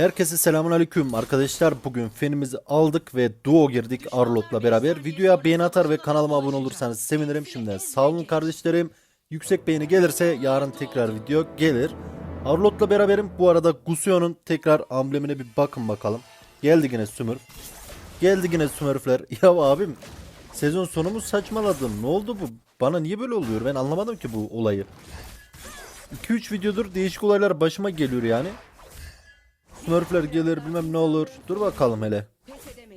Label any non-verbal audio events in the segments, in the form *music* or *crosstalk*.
Herkese selamun aleyküm arkadaşlar. Bugün fenimizi aldık ve duo girdik Arlot'la beraber. Videoya beğeni atar ve kanalıma abone olursanız sevinirim. Şimdiden sağ olun kardeşlerim. Yüksek beğeni gelirse yarın tekrar video gelir. Arlot'la beraberim. Bu arada Gusio'nun tekrar amblemine bir bakın bakalım. Geldi yine Smurf. Geldi yine Smurfler. *laughs* Ya abim sezon sonu mu saçmaladım? Ne oldu bu? Bana niye böyle oluyor? Ben anlamadım ki bu olayı. 2-3 videodur değişik olaylar başıma geliyor yani. Smurfler gelir bilmem ne olur. Dur bakalım hele.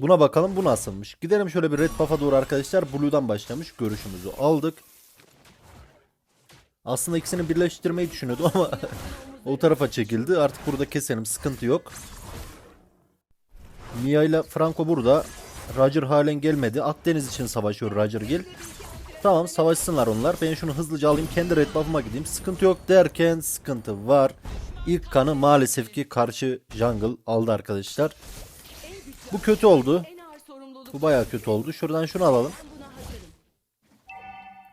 Buna bakalım bu nasılmış. Gidelim şöyle bir red buff'a doğru arkadaşlar. Blue'dan başlamış. Görüşümüzü aldık. Aslında ikisini birleştirmeyi düşünüyordum ama *laughs* o tarafa çekildi. Artık burada keselim. Sıkıntı yok. Mia ile Franco burada. Roger halen gelmedi. Akdeniz için savaşıyor Roger Gil. Tamam savaşsınlar onlar. Ben şunu hızlıca alayım. Kendi red buff'ıma gideyim. Sıkıntı yok derken sıkıntı var. İlk kanı maalesef ki karşı jungle aldı arkadaşlar. Bu kötü oldu. Bu bayağı kötü oldu. Şuradan şunu alalım.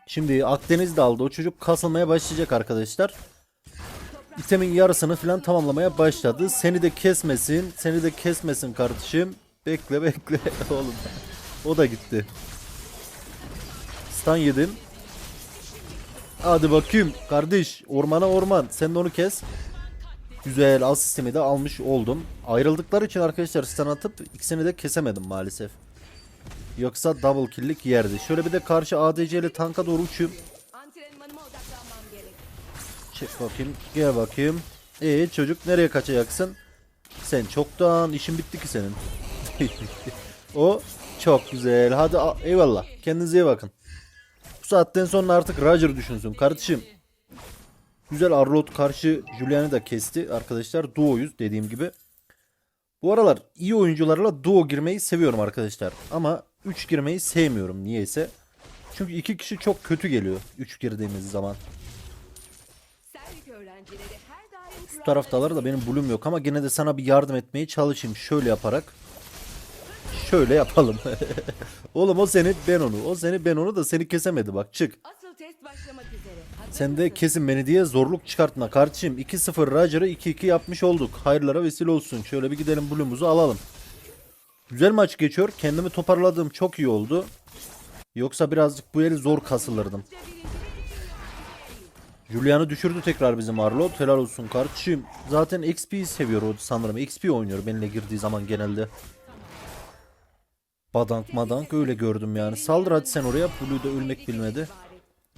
Şimdi Akdeniz de aldı. O çocuk kasılmaya başlayacak arkadaşlar. İtemin yarısını falan tamamlamaya başladı. Seni de kesmesin. Seni de kesmesin kardeşim. Bekle bekle *laughs* oğlum. O da gitti. Stun yedim. Hadi bakayım kardeş. Ormana orman. Sen de onu kes. Güzel asistimi de almış oldum. Ayrıldıkları için arkadaşlar stun atıp ikisini de kesemedim maalesef. Yoksa double kill'lik yerdi. Şöyle bir de karşı ADC ile tanka doğru uçayım. Çek bakayım. Gel bakayım. Ee çocuk nereye kaçacaksın? Sen çoktan işin bitti ki senin. *laughs* o çok güzel. Hadi eyvallah. Kendinize iyi bakın. Bu saatten sonra artık Roger düşünsün kardeşim. Güzel Arlot karşı Julian'ı da kesti. Arkadaşlar duoyuz dediğim gibi. Bu aralar iyi oyuncularla duo girmeyi seviyorum arkadaşlar. Ama 3 girmeyi sevmiyorum niyeyse. Çünkü iki kişi çok kötü geliyor 3 girdiğimiz zaman. Şu taraftalar da benim bulum yok ama gene de sana bir yardım etmeye çalışayım şöyle yaparak. Şöyle yapalım. *laughs* Oğlum o seni ben onu. O seni ben onu da seni kesemedi bak çık. Asıl test başlamak üzere. Sen de kesin beni diye zorluk çıkartma kardeşim. 2-0 Roger'ı 2-2 yapmış olduk. Hayırlara vesile olsun. Şöyle bir gidelim bulumuzu alalım. Güzel maç geçiyor. Kendimi toparladığım çok iyi oldu. Yoksa birazcık bu eli zor kasılırdım. Julian'ı düşürdü tekrar bizim Arlot. Helal olsun kardeşim. Zaten XP'yi seviyor o sanırım. XP oynuyor benimle girdiği zaman genelde. Badank madank öyle gördüm yani. Saldır hadi sen oraya. Blue de ölmek bilmedi.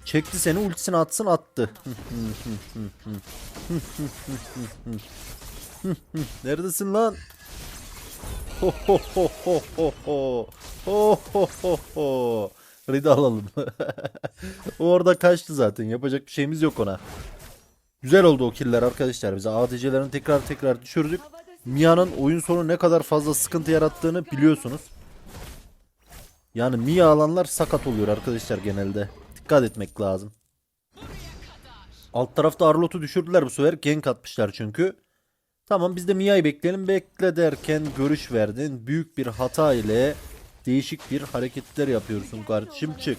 Çekti seni ultisini atsın attı. Neredesin lan? Ho ho ho ho ho ho. Ho ho ho. Rida alalım. *laughs* o orada kaçtı zaten. Yapacak bir şeyimiz yok ona. Güzel oldu o killer arkadaşlar bize. ADC'lerini tekrar tekrar düşürdük. Mia'nın oyun sonu ne kadar fazla sıkıntı yarattığını biliyorsunuz. Yani Mia alanlar sakat oluyor arkadaşlar genelde. Dikkat etmek lazım. Alt tarafta Arlot'u düşürdüler bu sefer. Gank atmışlar çünkü. Tamam biz de Mia'yı bekleyelim. Bekle derken görüş verdin. Büyük bir hata ile değişik bir hareketler yapıyorsun kardeşim. Çık.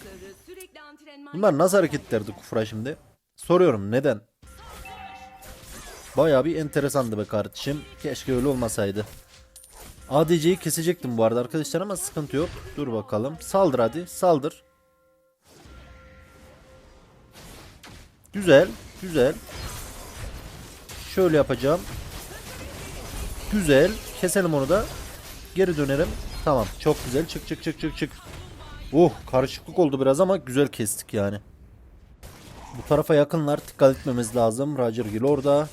Bunlar nasıl hareketlerdi Kufra şimdi? Soruyorum neden? Bayağı bir enteresandı be kardeşim. Keşke öyle olmasaydı. ADC'yi kesecektim bu arada arkadaşlar ama sıkıntı yok. Dur bakalım. Saldır hadi. Saldır. Güzel. Güzel. Şöyle yapacağım. Güzel. Keselim onu da. Geri dönerim. Tamam. Çok güzel. Çık çık çık çık çık. Oh karışıklık oldu biraz ama güzel kestik yani. Bu tarafa yakınlar. Dikkat etmemiz lazım. Roger Gill orada.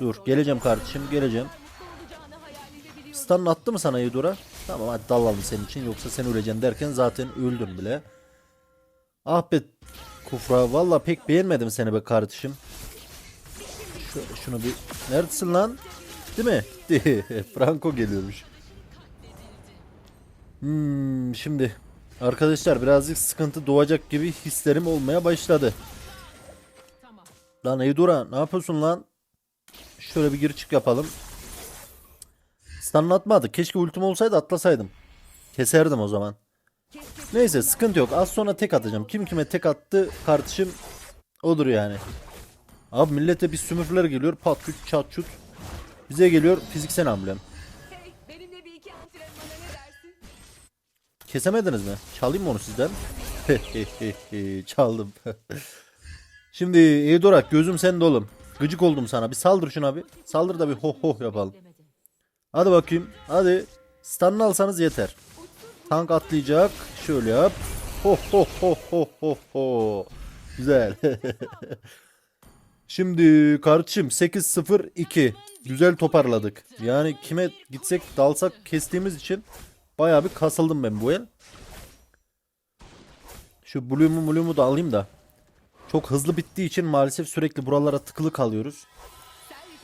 Dur geleceğim kardeşim geleceğim. mutlu olacağını hayal edebiliyorum. Stun attı mı sana Yudura? Tamam hadi dalalım senin için yoksa sen öleceksin derken zaten öldün bile. Ah be Kufra valla pek beğenmedim seni be kardeşim. Şöyle şunu bir... Neredesin lan? Değil mi? *laughs* Franco geliyormuş. Hmm, şimdi arkadaşlar birazcık sıkıntı doğacak gibi hislerim olmaya başladı. Lan Eudora ne yapıyorsun lan? Şöyle bir gir çık yapalım. Stun atmadı. Keşke ultim olsaydı atlasaydım. Keserdim o zaman. Neyse sıkıntı yok. Az sonra tek atacağım. Kim kime tek attı kardeşim odur yani. Abi millete bir sümürfler geliyor. Pat küt çat çut. Bize geliyor fiziksel amblem. Kesemediniz mi? Çalayım mı onu sizden? *laughs* Çaldım. *laughs* Şimdi Edorak gözüm sende oğlum. Gıcık oldum sana. Bir saldır şuna bir. Saldır da bir ho ho yapalım. Hadi bakayım. Hadi. Stun'ını alsanız yeter. Tank atlayacak. Şöyle yap. Ho ho ho ho ho ho. Güzel. *laughs* Şimdi kardeşim 8-0-2. Güzel toparladık. Yani kime gitsek dalsak kestiğimiz için bayağı bir kasıldım ben bu el. Şu Bloom'u Bloom'u da alayım da. Çok hızlı bittiği için maalesef sürekli buralara tıkılı kalıyoruz.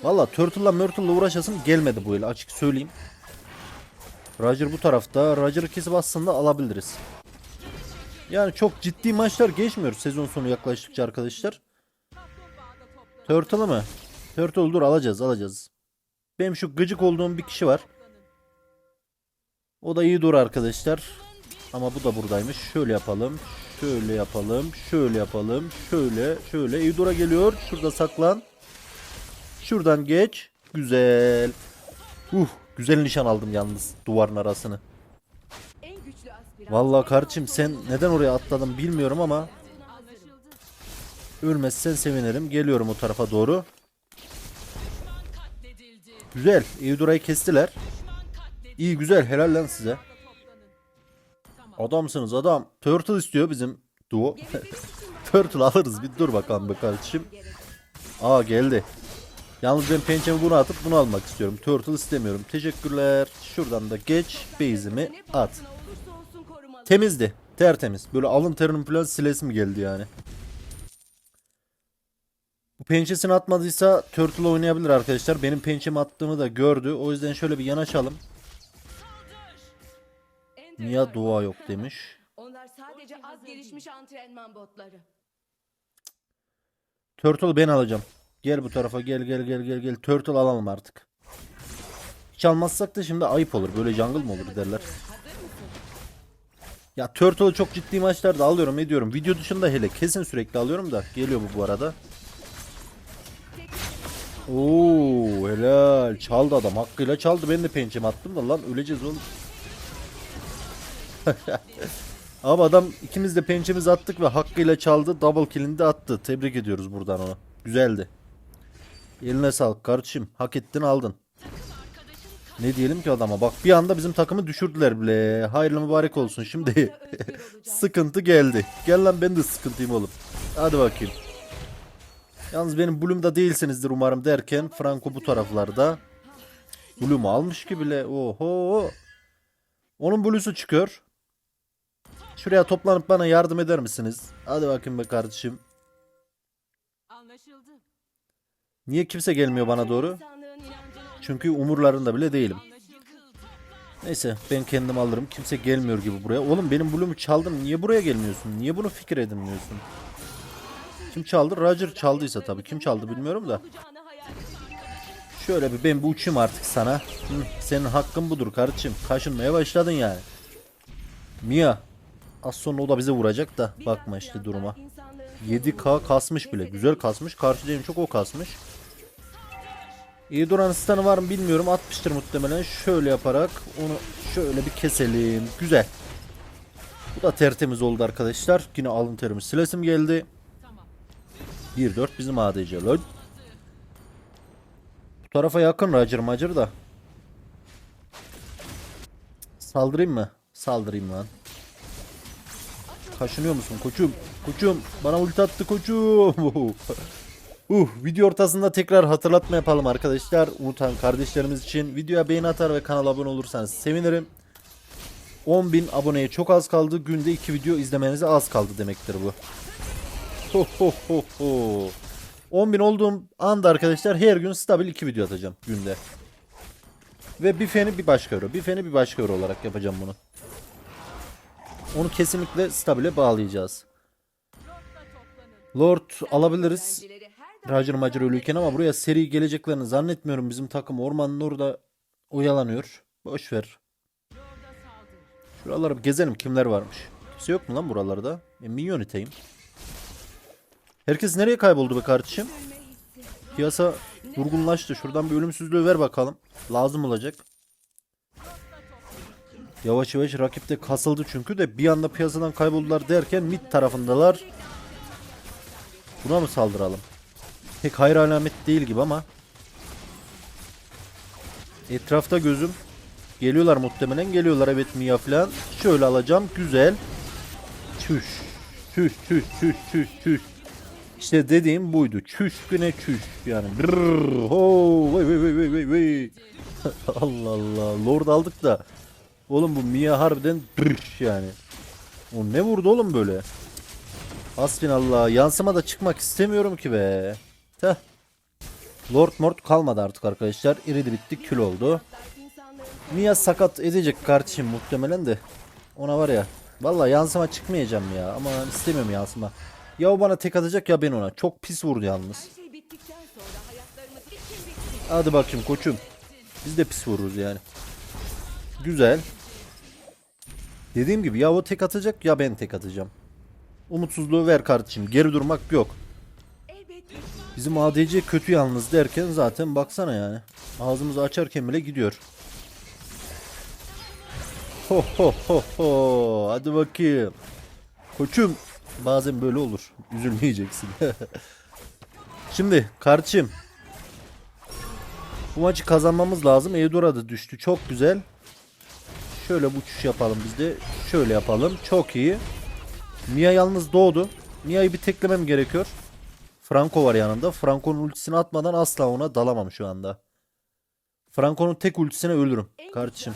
Valla Turtle'la Myrtle'la uğraşasım gelmedi bu el açık söyleyeyim. Roger bu tarafta. Roger'ı kesip aslında alabiliriz. Yani çok ciddi maçlar geçmiyoruz sezon sonu yaklaştıkça arkadaşlar. Turtle'ı mı? Turtle dur alacağız alacağız. Benim şu gıcık olduğum bir kişi var. O da iyi dur arkadaşlar. Ama bu da buradaymış. Şöyle yapalım. Şöyle yapalım. Şöyle yapalım. Şöyle. Şöyle. Eudora geliyor. Şurada saklan. Şuradan geç. Güzel. Uh, güzel nişan aldım yalnız duvarın arasını. Vallahi kardeşim sen neden oraya atladın bilmiyorum ama ölmezsen sevinirim. Geliyorum o tarafa doğru. Güzel. Eudora'yı kestiler. İyi güzel. Helal lan size. Adamsınız adam. Turtle istiyor bizim duo. *laughs* Turtle alırız. Bir dur bakalım be kardeşim. Aa geldi. Yalnız ben pençemi bunu atıp bunu almak istiyorum. Turtle istemiyorum. Teşekkürler. Şuradan da geç. Base'imi at. Temizdi. Tertemiz. Böyle alın terinin falan silesim geldi yani. Bu pençesini atmadıysa Turtle oynayabilir arkadaşlar. Benim pençemi attığımı da gördü. O yüzden şöyle bir yanaşalım. Niye dua yok demiş. Onlar sadece az gelişmiş antrenman botları. Turtle ben alacağım. Gel bu tarafa gel gel gel gel gel. Turtle alalım artık. Hiç almazsak da şimdi ayıp olur. Böyle jungle mı olur derler. Ya Turtle'ı çok ciddi maçlarda alıyorum ediyorum. Video dışında hele kesin sürekli alıyorum da. Geliyor bu bu arada. Oo helal. Çaldı adam. Hakkıyla çaldı. Ben de pençemi attım da lan öleceğiz oğlum. *laughs* Abi adam ikimiz de pençemizi attık ve hakkıyla çaldı. Double kill'ini de attı. Tebrik ediyoruz buradan onu. Güzeldi. Eline sağlık kardeşim. Hak ettin aldın. Ne diyelim ki adama? Bak bir anda bizim takımı düşürdüler bile. Hayırlı mübarek olsun. Şimdi *laughs* sıkıntı geldi. Gel lan ben de sıkıntıyım oğlum. Hadi bakayım. Yalnız benim Bloom'da değilsinizdir umarım derken Franco bu taraflarda. Bloom'u almış ki bile. Oho. Onun Blue'su çıkıyor. Şuraya toplanıp bana yardım eder misiniz? Hadi bakayım be kardeşim. Niye kimse gelmiyor bana doğru? Çünkü umurlarında bile değilim. Neyse ben kendim alırım. Kimse gelmiyor gibi buraya. Oğlum benim Bloom'u çaldım. Niye buraya gelmiyorsun? Niye bunu fikir edinmiyorsun? Kim çaldı? Roger çaldıysa tabii. Kim çaldı bilmiyorum da. Şöyle bir ben bir uçayım artık sana. Hı, senin hakkın budur kardeşim. Kaşınmaya başladın yani. Mia. Az sonra o da bize vuracak da. Bakma işte duruma. 7K kasmış bile. Güzel kasmış. Karşıda en çok o kasmış. İyi duran stun'ı var mı bilmiyorum. Atmıştır muhtemelen. Şöyle yaparak onu şöyle bir keselim. Güzel. Bu da tertemiz oldu arkadaşlar. Yine alın terimiz. Silesim geldi. 1-4 bizim ADC. Lol. Bu tarafa yakın Roger Macır da. Saldırayım mı? Saldırayım lan. Kaşınıyor musun koçum? Koçum bana ulti attı koçum. *laughs* uh, video ortasında tekrar hatırlatma yapalım arkadaşlar. Unutan kardeşlerimiz için videoya beğeni atar ve kanala abone olursanız sevinirim. 10.000 aboneye çok az kaldı. Günde 2 video izlemenize az kaldı demektir bu. Ho ho ho ho. 10.000 olduğum anda arkadaşlar her gün stabil 2 video atacağım günde. Ve bir feni bir başka euro. Bir feni bir başka euro olarak yapacağım bunu. Onu kesinlikle stabile bağlayacağız. Lord alabiliriz. Roger Macer ölüyken ama buraya seri geleceklerini zannetmiyorum. Bizim takım ormanın orada oyalanıyor. Boş ver. Şuraları bir gezelim kimler varmış. Kimse yok mu lan buralarda? E, minyon iteyim. Herkes nereye kayboldu be kardeşim? Piyasa Durgunlaştı. Şuradan bir ölümsüzlüğü ver bakalım. Lazım olacak. Yavaş yavaş rakip de kasıldı çünkü de bir anda piyasadan kayboldular derken mid tarafındalar. Buna mı saldıralım? Pek hayır alamet değil gibi ama. Etrafta gözüm. Geliyorlar muhtemelen. Geliyorlar evet Mia falan. Şöyle alacağım. Güzel. Çüş. Çüş çüş çüş çüş çüş. İşte dediğim buydu. Çüş güne çüş. Yani ho vay vay vay vay vay. *laughs* Allah Allah. Lord aldık da. Oğlum bu Mia harbiden brrş yani. O ne vurdu oğlum böyle? Hasbinallah. Yansıma da çıkmak istemiyorum ki be. Teh. Lord Mort kalmadı artık arkadaşlar. İridi bitti kül oldu. Mia sakat edecek kardeşim muhtemelen de. Ona var ya. Vallahi yansıma çıkmayacağım ya. Ama istemiyorum yansıma. Ya o bana tek atacak ya ben ona. Çok pis vurdu yalnız. Hadi bakayım koçum. Biz de pis vururuz yani. Güzel. Dediğim gibi ya o tek atacak ya ben tek atacağım. Umutsuzluğu ver kardeşim. Geri durmak yok. Bizim ADC kötü yalnız derken zaten baksana yani. Ağzımızı açarken bile gidiyor. Ho ho ho ho. Hadi bakayım. Koçum. Bazen böyle olur. Üzülmeyeceksin. *laughs* Şimdi kardeşim. Bu maçı kazanmamız lazım. Eudora da düştü. Çok güzel. Şöyle bu uçuş yapalım biz de. Şöyle yapalım. Çok iyi. Mia yalnız doğdu. Mia'yı bir teklemem gerekiyor. Franco var yanında. Franco'nun ultisini atmadan asla ona dalamam şu anda. Franco'nun tek ultisine ölürüm kardeşim.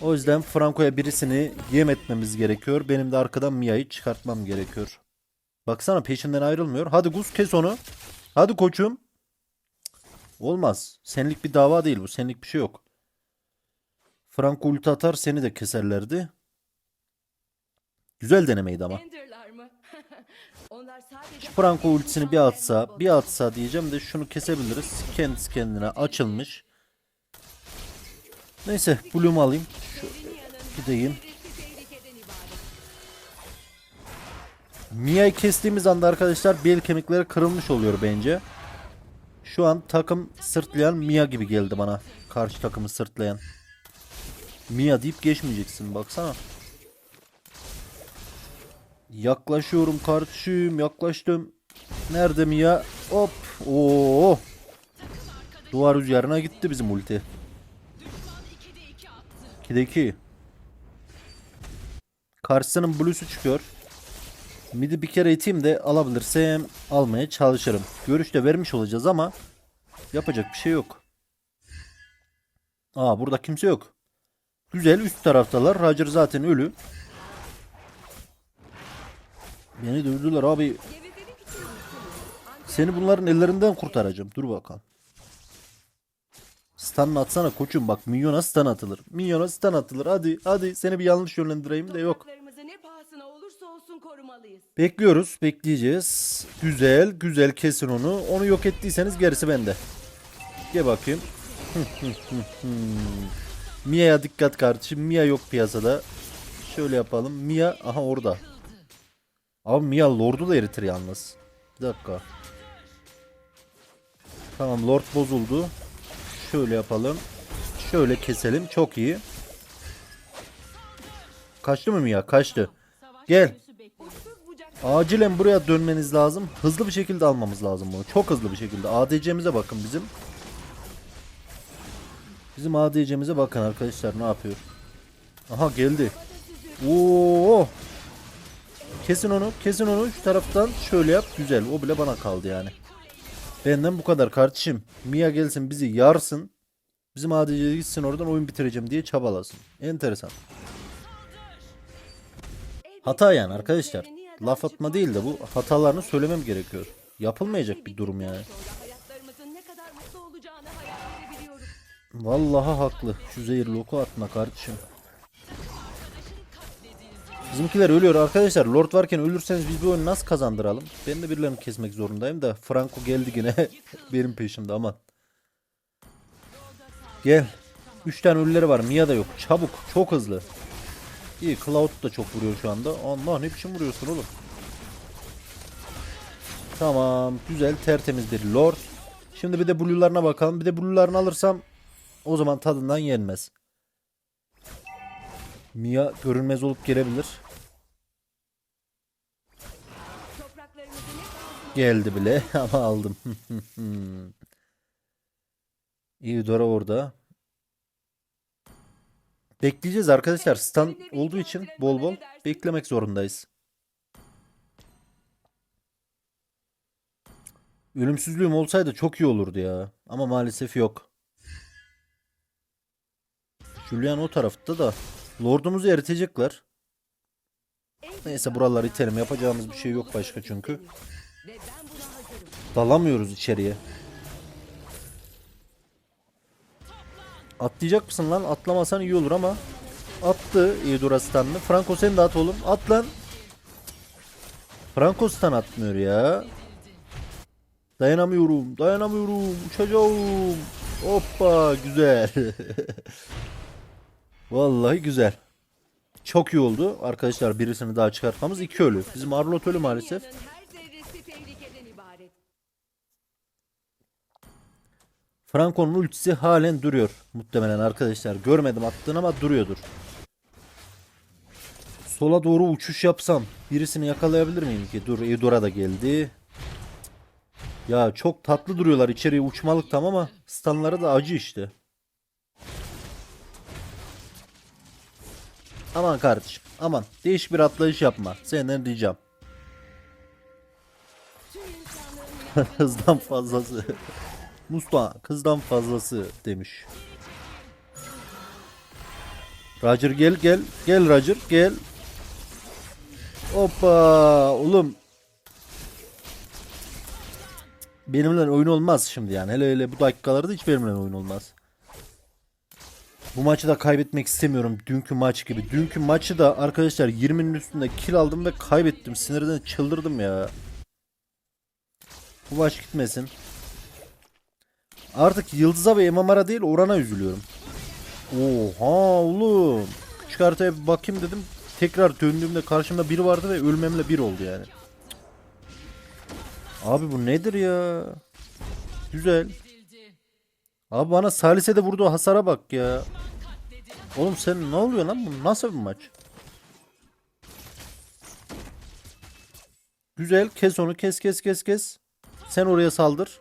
O yüzden Franco'ya birisini yem etmemiz gerekiyor. Benim de arkadan Mia'yı çıkartmam gerekiyor. Baksana peşinden ayrılmıyor. Hadi Gus kes onu. Hadi koçum. Olmaz. Senlik bir dava değil bu. Senlik bir şey yok. Franco ulti atar seni de keserlerdi. Güzel denemeydi ama. Sadece Franco ultisini bir atsa, bir atsa diyeceğim de şunu kesebiliriz. Kendisi kendine açılmış. Neyse, Bloom'u alayım. Şu gideyim. Mia'yı kestiğimiz anda arkadaşlar bel kemikleri kırılmış oluyor bence. Şu an takım sırtlayan Mia gibi geldi bana. Karşı takımı sırtlayan. Mia deyip geçmeyeceksin baksana. Yaklaşıyorum kardeşim yaklaştım. Nerede Mia? Hop. Oo. Duvar üzerine gitti bizim ulti. 2'de 2. Karşısının blue'su çıkıyor. Midi bir kere iteyim de alabilirsem almaya çalışırım. Görüş de vermiş olacağız ama yapacak bir şey yok. Aa burada kimse yok. Güzel üst taraftalar. Roger zaten ölü. Beni dövdüler abi. Seni bunların ellerinden kurtaracağım. Dur bakalım. Stun atsana koçum bak milyona stun atılır. Milyona stun atılır. Hadi hadi seni bir yanlış yönlendireyim de yok. Bekliyoruz, bekleyeceğiz. Güzel, güzel kesin onu. Onu yok ettiyseniz gerisi bende. Gel bakayım. *laughs* Mia'ya dikkat kardeşim. Mia yok piyasada. Şöyle yapalım. Mia aha orada. Abi Mia Lord'u da eritir yalnız. Bir dakika. Tamam Lord bozuldu. Şöyle yapalım. Şöyle keselim. Çok iyi. Kaçtı mı Mia? Kaçtı. Gel. Acilen buraya dönmeniz lazım. Hızlı bir şekilde almamız lazım bunu. Çok hızlı bir şekilde. ADC'mize bakın bizim. Bizim ADC'mize bakın arkadaşlar ne yapıyor. Aha geldi. Oo! Kesin onu, kesin onu şu taraftan şöyle yap. Güzel. O bile bana kaldı yani. Benden bu kadar kardeşim. Mia gelsin bizi yarsın. Bizim ADC'ye gitsin oradan oyun bitireceğim diye çabalasın. Enteresan. Hata yani arkadaşlar. Laf atma değil de bu hatalarını söylemem gerekiyor. Yapılmayacak bir durum yani. Vallahi haklı. Şu zehirli oku atma kardeşim. Bizimkiler ölüyor arkadaşlar. Lord varken ölürseniz biz bu oyunu nasıl kazandıralım? Ben de birilerini kesmek zorundayım da Franco geldi yine *laughs* benim peşimde aman. Gel. 3 tane ölüleri var. Mia da yok. Çabuk. Çok hızlı. İyi. Cloud da çok vuruyor şu anda. Allah ne biçim vuruyorsun oğlum. Tamam. Güzel. Tertemiz bir Lord. Şimdi bir de blue'larına bakalım. Bir de blue'larını alırsam o zaman tadından yenmez. Mia görünmez olup gelebilir. Geldi bile *laughs* ama aldım. *laughs* İyi Dora orada. Bekleyeceğiz arkadaşlar. Stun olduğu için bol bol beklemek zorundayız. Ölümsüzlüğüm olsaydı çok iyi olurdu ya. Ama maalesef yok. Julian o tarafta da. Lordumuzu eritecekler. Neyse buraları itelim. Yapacağımız bir şey yok başka çünkü. Dalamıyoruz içeriye. Atlayacak mısın lan? Atlamasan iyi olur ama. Attı Eudora Stan'ını. Franco sen de at oğlum. At lan. Franco Stan atmıyor ya. Dayanamıyorum. Dayanamıyorum. Uçacağım. Hoppa güzel. *laughs* Vallahi güzel. Çok iyi oldu. Arkadaşlar birisini daha çıkartmamız iki ölü. Bizim Arlot ölü maalesef. Franco'nun ultisi halen duruyor. Muhtemelen arkadaşlar. Görmedim attığını ama duruyordur. Sola doğru uçuş yapsam birisini yakalayabilir miyim ki? Dur Eudora da geldi. Ya çok tatlı duruyorlar içeriye uçmalık tam ama stunları da acı işte. Aman kardeşim aman değişik bir atlayış yapma. Senden ricam. *laughs* Hızdan fazlası. Mustafa kızdan fazlası demiş. Roger gel gel. Gel Roger gel. Hoppa oğlum. Benimle oyun olmaz şimdi yani. Hele hele bu dakikalarda hiç benimle oyun olmaz. Bu maçı da kaybetmek istemiyorum. Dünkü maç gibi. Dünkü maçı da arkadaşlar 20'nin üstünde kill aldım ve kaybettim. Sinirden çıldırdım ya. Bu maç gitmesin. Artık Yıldız'a ve Emamar'a değil Orhan'a üzülüyorum. Oha oğlum. Küçük haritaya bir bakayım dedim. Tekrar döndüğümde karşımda biri vardı ve ölmemle bir oldu yani. Abi bu nedir ya? Güzel. Abi bana Salise'de vurduğu hasara bak ya. Oğlum sen ne oluyor lan bu nasıl bir maç? Güzel kes onu kes kes kes kes. Sen oraya saldır.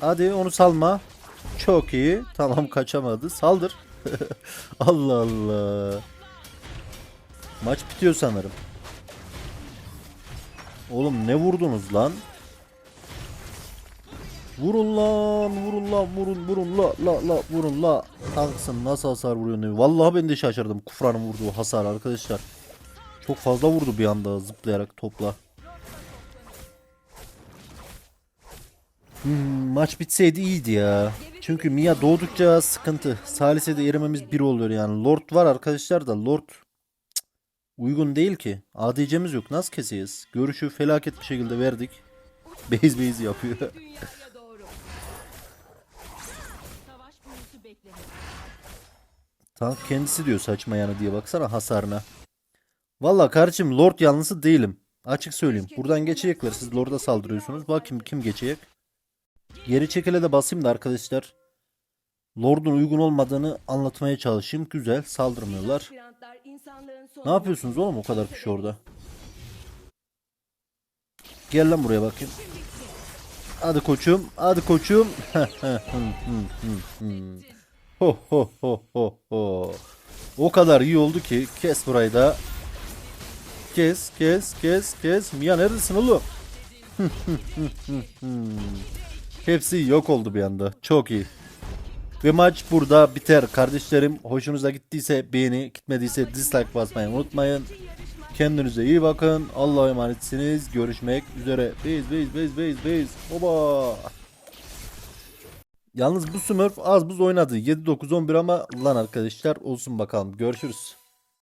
Hadi onu salma. Çok iyi. Tamam kaçamadı. Saldır. *laughs* Allah Allah. Maç bitiyor sanırım. Oğlum ne vurdunuz lan? Vurun lan, vurun lan, vurun, vurun la, la, la, vurun la. Tanksın nasıl hasar vuruyor ne? Vallahi ben de şaşırdım Kufran'ın vurduğu hasar arkadaşlar. Çok fazla vurdu bir anda zıplayarak topla. Hmm, maç bitseydi iyiydi ya. Çünkü Mia doğdukça sıkıntı. Salise'de erimemiz bir oluyor yani. Lord var arkadaşlar da Lord uygun değil ki. ADC'miz yok. Nasıl keseceğiz? Görüşü felaket bir şekilde verdik. *laughs* Base base yapıyor. Tank kendisi diyor saçma yanı diye baksana hasarına. Valla kardeşim Lord yanlısı değilim. Açık söyleyeyim. Buradan geçecekler. Siz Lord'a saldırıyorsunuz. Bakayım kim geçecek. Geri çekile de basayım da arkadaşlar. Lord'un uygun olmadığını anlatmaya çalışayım. Güzel. Saldırmıyorlar. Ne yapıyorsunuz oğlum o kadar kişi orada? Gel lan buraya bakayım. Hadi koçum. Hadi koçum. *laughs* ho ho. O kadar iyi oldu ki kes burayı da. Kes kes kes kes. Mia neredesin oğlum? *laughs* Hepsi yok oldu bir anda. Çok iyi. Ve maç burada biter kardeşlerim. Hoşunuza gittiyse beğeni, gitmediyse dislike basmayı unutmayın. Kendinize iyi bakın. Allah'a emanetsiniz. Görüşmek üzere. Base base base base base. Oba. Yalnız bu Smurf az buz oynadı. 7-9-11 ama lan arkadaşlar olsun bakalım. Görüşürüz.